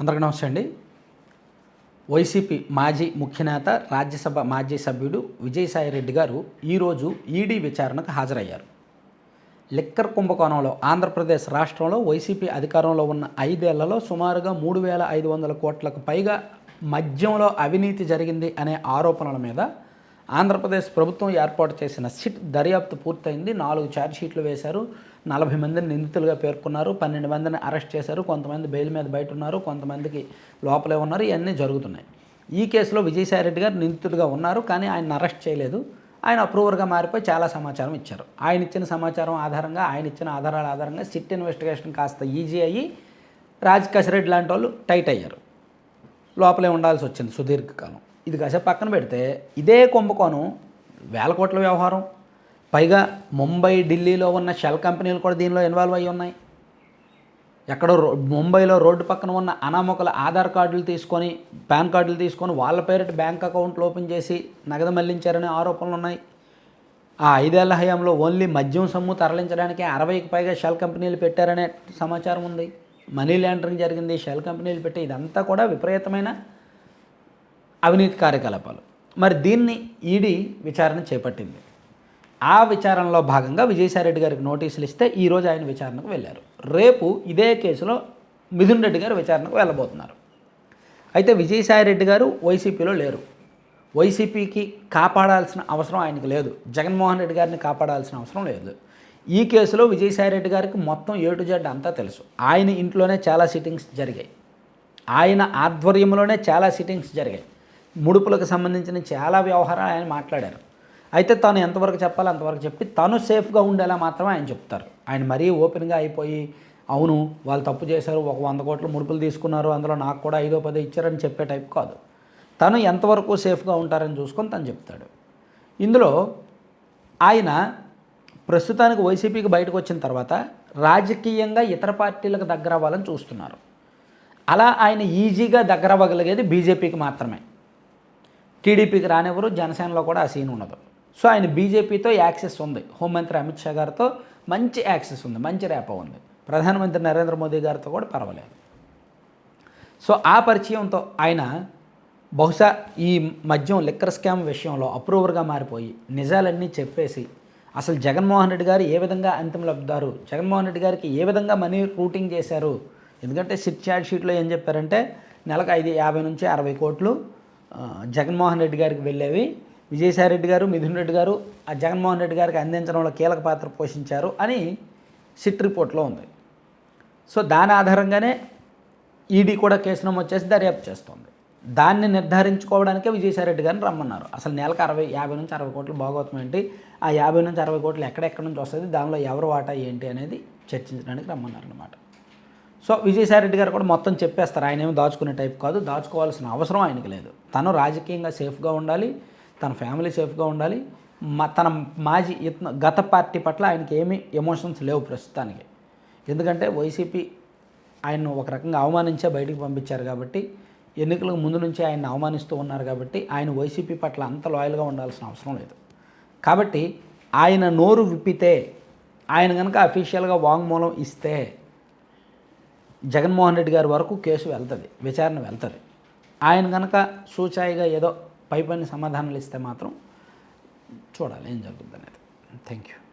అందరికీ నమస్తే అండి. వైసీపీ మాజీ ముఖ్యనేత రాజ్యసభ మాజీ సభ్యుడు విజయసాయిరెడ్డి గారు ఈరోజు ఈడీ విచారణకు హాజరయ్యారు. లిక్కర్ కుంభకోణంలో ఆంధ్రప్రదేశ్ రాష్ట్రంలో వైసీపీ అధికారంలో ఉన్న ఐదేళ్ళలో సుమారుగా మూడు వేల ఐదు వందల కోట్లకు పైగా మద్యంలో అవినీతి జరిగింది అనే ఆరోపణల మీద ఆంధ్రప్రదేశ్ ప్రభుత్వం ఏర్పాటు చేసిన సిట్ దర్యాప్తు పూర్తయింది. నాలుగు ఛార్జ్షీట్లు వేశారు. నలభై మందిని నిందితులుగా పేర్కొన్నారు. పన్నెండు మందిని అరెస్ట్ చేశారు. కొంతమంది బెయిల్ మీద బయట ఉన్నారు కొంతమందికి లోపలే ఉన్నారు. ఇవన్నీ జరుగుతున్నాయి. ఈ కేసులో విజయసాయిరెడ్డి గారు నిందితులుగా ఉన్నారు. కానీ ఆయన అరెస్ట్ చేయలేదు. ఆయన అప్రూవర్గా మారిపోయి చాలా సమాచారం ఇచ్చారు. ఆయన ఇచ్చిన సమాచారం ఆధారంగా ఆయన ఇచ్చిన ఆధారాల ఆధారంగా సిట్ ఇన్వెస్టిగేషన్ కాస్త ఈజీ అయ్యి రాజ్ కసిరెడ్డి లాంటి వాళ్ళు టైట్ అయ్యారు. లోపలే ఉండాల్సి వచ్చింది సుదీర్ఘకాలం. ఇది కాసేపు పక్కన పెడితే ఇదే కుంభకోణం వేల కోట్ల వ్యవహారం. పైగా ముంబై ఢిల్లీలో ఉన్న షెల్ కంపెనీలు కూడా దీనిలో ఇన్వాల్వ్ అయ్యి ఉన్నాయి. ఎక్కడో రో ముంబైలో రోడ్డు పక్కన ఉన్న అనామకుల ఆధార్ కార్డులు తీసుకొని పాన్ కార్డులు తీసుకొని వాళ్ళ పేరిట బ్యాంక్ అకౌంట్లు ఓపెన్ చేసి నగదు మళ్ళించారనే ఆరోపణలు ఉన్నాయి. ఆ ఐదేళ్ళ హయాంలో ఓన్లీ మద్యం సొమ్ము తరలించడానికి అరవైకి పైగా షెల్ కంపెనీలు పెట్టారనే సమాచారం ఉంది. మనీ లాండరింగ్ జరిగింది షెల్ కంపెనీలు పెట్టి ఇదంతా కూడా విపరీతమైన అవినీతి కార్యకలాపాలు. మరి దీన్ని ఈడీ విచారణ చేపట్టింది. ఆ విచారణలో భాగంగా విజయసాయిరెడ్డి గారికి నోటీసులు ఇస్తే ఈరోజు ఆయన విచారణకు వెళ్ళారు. రేపు ఇదే కేసులో మిథున్ రెడ్డి గారు విచారణకు వెళ్ళబోతున్నారు. అయితే విజయసాయిరెడ్డి గారు వైసీపీలో లేరు. వైసీపీకి కాపాడాల్సిన అవసరం ఆయనకు లేదు. జగన్మోహన్ రెడ్డి గారిని కాపాడాల్సిన అవసరం లేదు. ఈ కేసులో విజయసాయిరెడ్డి గారికి మొత్తం ఏ టు జెడ్ అంతా తెలుసు. ఆయన ఇంట్లోనే చాలా సిట్టింగ్స్ జరిగాయి. ఆయన ఆధ్వర్యంలోనే చాలా సిట్టింగ్స్ జరిగాయి. ముడుపులకు సంబంధించిన చాలా వ్యవహారాలు ఆయన మాట్లాడారు. అయితే తను ఎంతవరకు చెప్పాలో అంతవరకు చెప్పి తను సేఫ్గా ఉండేలా మాత్రమే ఆయన చెప్తారు. ఆయన మరీ ఓపెన్గా అయిపోయి అవును వాళ్ళు తప్పు చేశారు ఒక వంద కోట్ల ముడుపులు తీసుకున్నారు అందులో నాకు కూడా ఐదో పదో ఇచ్చారని చెప్పే టైప్ కాదు. తను ఎంతవరకు సేఫ్గా ఉంటారని చూసుకొని తను చెప్తాడు. ఇందులో ఆయన ప్రస్తుతానికి వైసీపీకి బయటకు వచ్చిన తర్వాత రాజకీయంగా ఇతర పార్టీలకు దగ్గర అవ్వాలని చూస్తున్నారు. అలా ఆయన ఈజీగా దగ్గర అవ్వగలిగేది బీజేపీకి మాత్రమే. టీడీపీకి రానివ్వరు జనసేనలో కూడా ఆ సీన్ ఉండదు. సో ఆయన బీజేపీతో యాక్సెస్ ఉంది. హోంమంత్రి అమిత్ షా గారితో మంచి యాక్సెస్ ఉంది మంచి రేప ఉంది. ప్రధానమంత్రి నరేంద్ర మోదీ గారితో కూడా పర్వాలేదు. సో ఆ పరిచయంతో ఆయన బహుశా ఈ మద్యం లిక్కర్ స్కామ్ విషయంలో అప్రూవర్గా మారిపోయి నిజాలన్నీ చెప్పేసి అసలు జగన్మోహన్ రెడ్డి గారు ఏ విధంగా అంతిమ లబ్ధారు జగన్మోహన్ రెడ్డి గారికి ఏ విధంగా మనీ రూటింగ్ చేశారు? ఎందుకంటే సిట్ చార్జ్ షీట్లో ఏం చెప్పారంటే నెలకు ఐదు యాభై నుంచి అరవై కోట్లు జగన్మోహన్ రెడ్డి గారికి వెళ్ళేవి. విజయసాయి రెడ్డి గారు మిథున్ రెడ్డి గారు ఆ జగన్మోహన్ రెడ్డి గారికి అందించడంలో కీలక పాత్ర పోషించారు అని సిట్ రిపోర్ట్లో ఉంది. సో దాని ఆధారంగానే ఈడీ కూడా కేసు నమోదు చేసి దర్యాప్తు చేస్తోంది. దాన్ని నిర్ధారించుకోవడానికే విజయసాయిరెడ్డి గారిని రమ్మన్నారు. అసలు నెలకు అరవై యాభై నుంచి అరవై కోట్లు భాగవతం ఏంటి? ఆ యాభై నుంచి అరవై కోట్లు ఎక్కడెక్కడి నుంచి వస్తుంది? దానిలో ఎవరు వాటా ఏంటి అనేది చర్చించడానికి రమ్మన్నారు అనమాట సో విజయసాయిరెడ్డి గారు కూడా మొత్తం చెప్పేస్తారు. ఆయన ఏమి దాచుకునే టైప్ కాదు. దాచుకోవాల్సిన అవసరం ఆయనకి లేదు. తను రాజకీయంగా సేఫ్గా ఉండాలి తన ఫ్యామిలీ సేఫ్గా ఉండాలి. మా తన మాజీ గత పార్టీ పట్ల ఆయనకి ఏమీ ఎమోషన్స్ లేవు ప్రస్తుతానికి. ఎందుకంటే వైసీపీ ఆయన్ను ఒక రకంగా అవమానించే బయటికి పంపించారు కాబట్టి ఎన్నికలకు ముందు నుంచి ఆయన్ని అవమానిస్తూ ఉన్నారు కాబట్టి ఆయన వైసీపీ పట్ల అంత లాయల్గా ఉండాల్సిన అవసరం లేదు. కాబట్టి ఆయన నోరు విప్పితే ఆయన కనుక అఫీషియల్గా వాంగ్మూలం ఇస్తే జగన్మోహన్ రెడ్డి గారి వరకు కేసు వెళ్తుంది విచారణ వెళ్తుంది. ఆయన కనుక సూచాయిగా ఏదో పై పని సమాధానాలు ఇస్తే మాత్రం చూడాలి ఏం జరుగుతుంది అనేది థ్యాంక్ యూ